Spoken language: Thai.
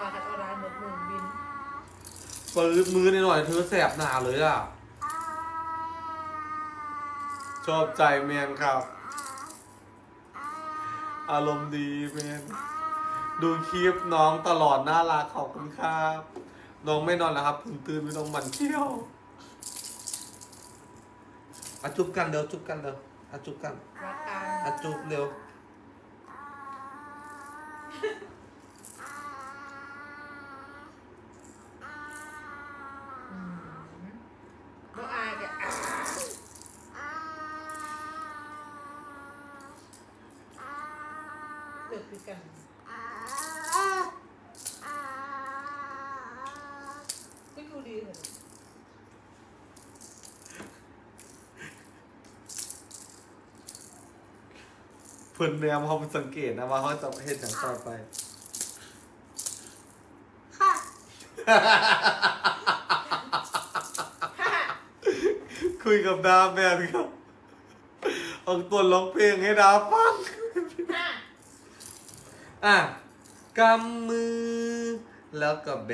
ว่าคันเอาร้านหมดหมื่นบินปืดมือหน่อยๆเธอแสบหนาเลยอะ ชอบใจแมนครับ อารมณ์ดีแมน ดูคลิปน้องตลอดน่ารักขอบคุณครับ น้องไม่นอนแล้วครับเพิ่งตื่นไม่ต้องหมันเที่ยวอะจุบกันเร็วจุบกันเร็วอะจุบกันรักกันอะจุบเร็ว อืมบ่อายแกอะ เลิกคุยกันไม่ดูดีเลยเพื่อนแนมเขาสังเกตนะว่าเขาจะเห็นอย่างต่อไปคุยกับดาแมนครับ เอาตัวร้องเพลงให้ดาฟังค่ะ อะกำมือแล้วก็แบ